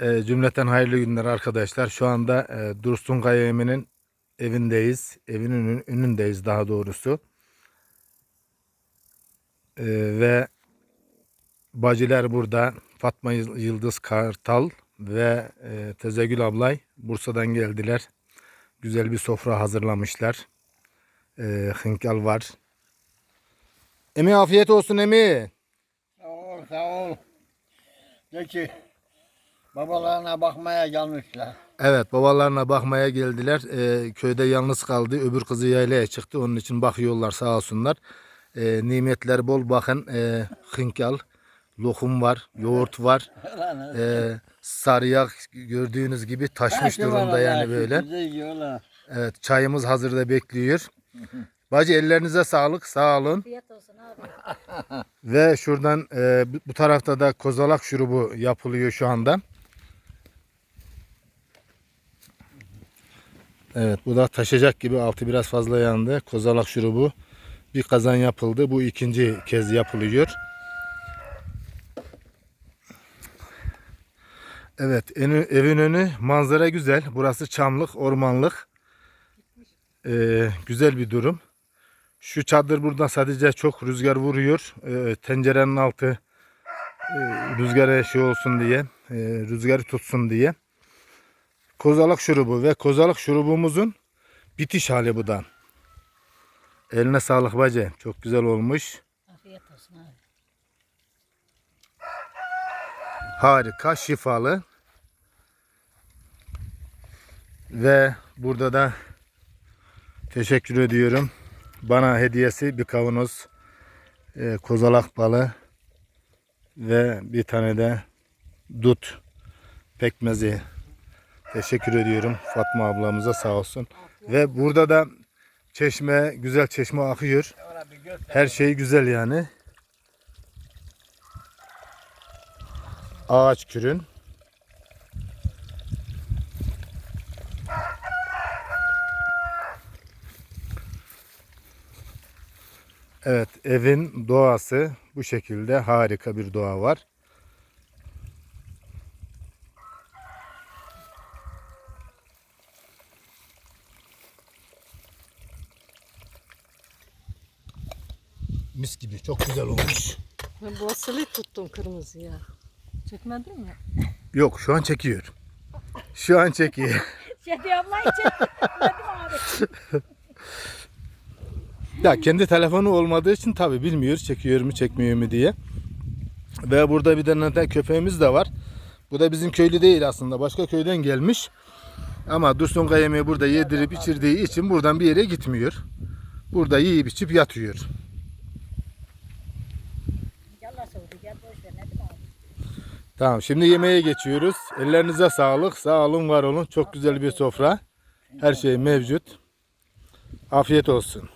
E, cümleten hayırlı günler arkadaşlar. Şu anda e, Dursun Kaya Emin'in evindeyiz. Evinin önün- önündeyiz daha doğrusu. E, ve Bacılar burada. Fatma Yıl- Yıldız Kartal ve e, Tezegül ablay Bursa'dan geldiler. Güzel bir sofra hazırlamışlar. E, hınkal var. Emi afiyet olsun Emi. Sağ ol, sağ ol. De ki babalarına bakmaya gelmişler. Evet babalarına bakmaya geldiler. Ee, köyde yalnız kaldı. Öbür kızı yaylaya çıktı. Onun için bakıyorlar sağ olsunlar. Ee, nimetler bol bakın. E, hınkal, lokum var, yoğurt var. Ee, sarıyak gördüğünüz gibi taşmış durumda yani böyle. Evet çayımız hazırda bekliyor. Bacı ellerinize sağlık. Sağ olun. Afiyet olsun abi. Ve şuradan e, bu- bu tarafta da kozalak şurubu yapılıyor şu anda. Evet bu da taşacak gibi altı biraz fazla yandı. Kozalak şurubu bir kazan yapıldı. Bu ikinci kez yapılıyor. Evet evin önü manzara güzel. Burası çamlık, ormanlık. Ee, güzel bir durum. Şu çadır buradan sadece çok rüzgar vuruyor. Ee, tencerenin altı e, rüzgara şey olsun diye, e, rüzgarı tutsun diye. Kozalak şurubu ve kozalak şurubumuzun bitiş hali bu da. Eline sağlık bacı. Çok güzel olmuş. Afiyet olsun abi. Harika, şifalı. Ve burada da teşekkür ediyorum. Bana hediyesi bir kavanoz e, kozalak balı ve bir tane de dut pekmezi. Teşekkür ediyorum Fatma ablamıza sağ olsun. Ve burada da çeşme, güzel çeşme akıyor. Her şey güzel yani. Ağaç kürün. Evet, evin doğası bu şekilde harika bir doğa var. Mis gibi çok güzel olmuş. Ben bu asılı tuttum kırmızıya. Çekmedin mi? Yok şu an çekiyor. Şu an çekiyor. Şedi abla için. Çekmedim abi. Ya kendi telefonu olmadığı için tabi bilmiyor çekiyor mu çekmiyor mu diye. Ve burada bir tane köpeğimiz de var. Bu da bizim köylü değil aslında. Başka köyden gelmiş. Ama Dursun Kayem'i burada yedirip içirdiği için buradan bir yere gitmiyor. Burada yiyip içip yatıyor. Tamam şimdi yemeğe geçiyoruz. Ellerinize sağlık. Sağ olun var olun. Çok güzel bir sofra. Her şey mevcut. Afiyet olsun.